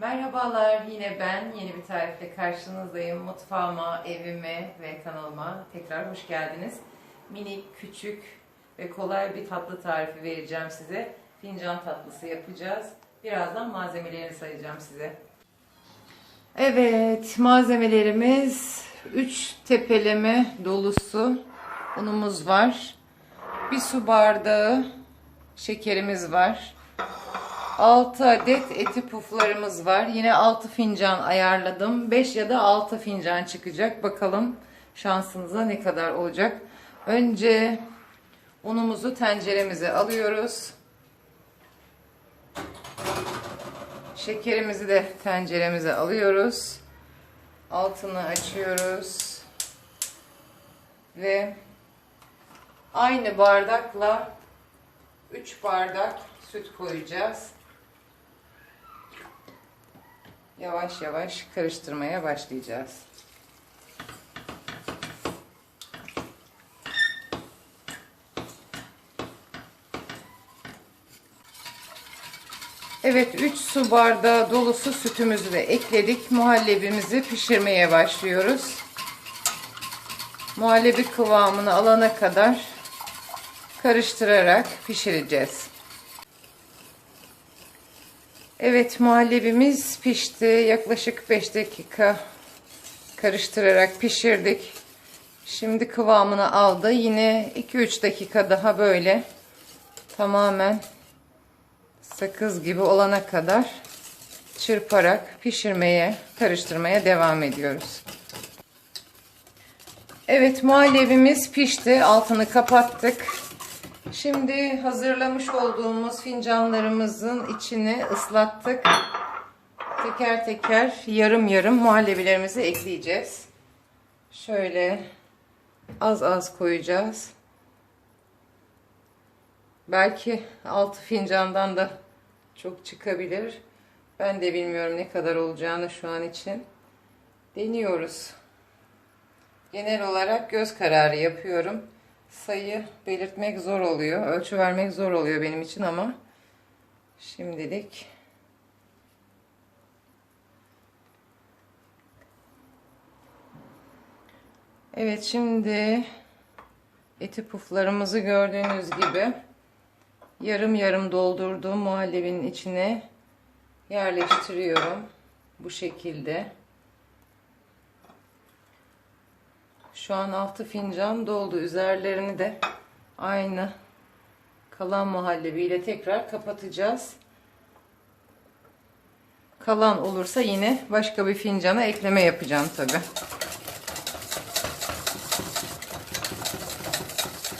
Merhabalar, yine ben yeni bir tarifle karşınızdayım. Mutfağıma, evime ve kanalıma tekrar hoş geldiniz. Minik, küçük ve kolay bir tatlı tarifi vereceğim size. Fincan tatlısı yapacağız. Birazdan malzemelerini sayacağım size. Evet, malzemelerimiz 3 tepeleme dolusu unumuz var. Bir su bardağı şekerimiz var. 6 adet eti puflarımız var. Yine 6 fincan ayarladım. 5 ya da 6 fincan çıkacak. Bakalım şansınıza ne kadar olacak. Önce unumuzu tenceremize alıyoruz. Şekerimizi de tenceremize alıyoruz. Altını açıyoruz. Ve aynı bardakla 3 bardak süt koyacağız. Yavaş yavaş karıştırmaya başlayacağız. Evet 3 su bardağı dolusu sütümüzü de ekledik. Muhallebimizi pişirmeye başlıyoruz. Muhallebi kıvamını alana kadar karıştırarak pişireceğiz. Evet muhallebimiz pişti. Yaklaşık 5 dakika karıştırarak pişirdik. Şimdi kıvamını aldı. Yine 2-3 dakika daha böyle tamamen sakız gibi olana kadar çırparak pişirmeye, karıştırmaya devam ediyoruz. Evet muhallebimiz pişti. Altını kapattık. Şimdi hazırlamış olduğumuz fincanlarımızın içini ıslattık. Teker teker yarım yarım muhallebilerimizi ekleyeceğiz. Şöyle az az koyacağız. Belki 6 fincandan da çok çıkabilir. Ben de bilmiyorum ne kadar olacağını şu an için. Deniyoruz. Genel olarak göz kararı yapıyorum. Sayı belirtmek zor oluyor. Ölçü vermek zor oluyor benim için ama şimdilik Evet şimdi eti puflarımızı gördüğünüz gibi yarım yarım doldurduğum muhallebinin içine yerleştiriyorum. Bu şekilde. Şu an 6 fincan doldu. Üzerlerini de aynı kalan muhallebiyle tekrar kapatacağız. Kalan olursa yine başka bir fincana ekleme yapacağım tabi.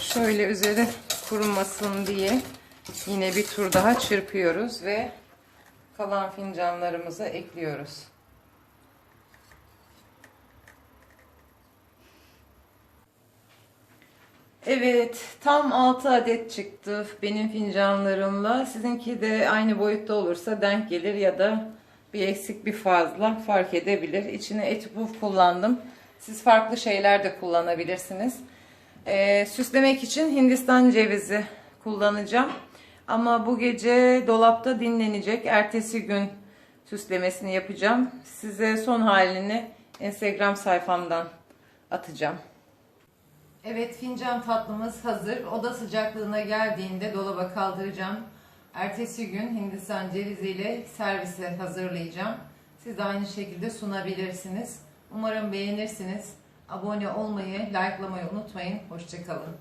Şöyle üzeri kurumasın diye yine bir tur daha çırpıyoruz ve kalan fincanlarımızı ekliyoruz. Evet, tam 6 adet çıktı benim fincanlarımla. Sizinki de aynı boyutta olursa denk gelir ya da bir eksik bir fazla fark edebilir. İçine eti puf kullandım. Siz farklı şeyler de kullanabilirsiniz. Ee, süslemek için Hindistan cevizi kullanacağım. Ama bu gece dolapta dinlenecek. Ertesi gün süslemesini yapacağım. Size son halini Instagram sayfamdan atacağım. Evet fincan tatlımız hazır. Oda sıcaklığına geldiğinde dolaba kaldıracağım. Ertesi gün Hindistan ceviziyle servise hazırlayacağım. Siz de aynı şekilde sunabilirsiniz. Umarım beğenirsiniz. Abone olmayı, likelamayı unutmayın. Hoşçakalın.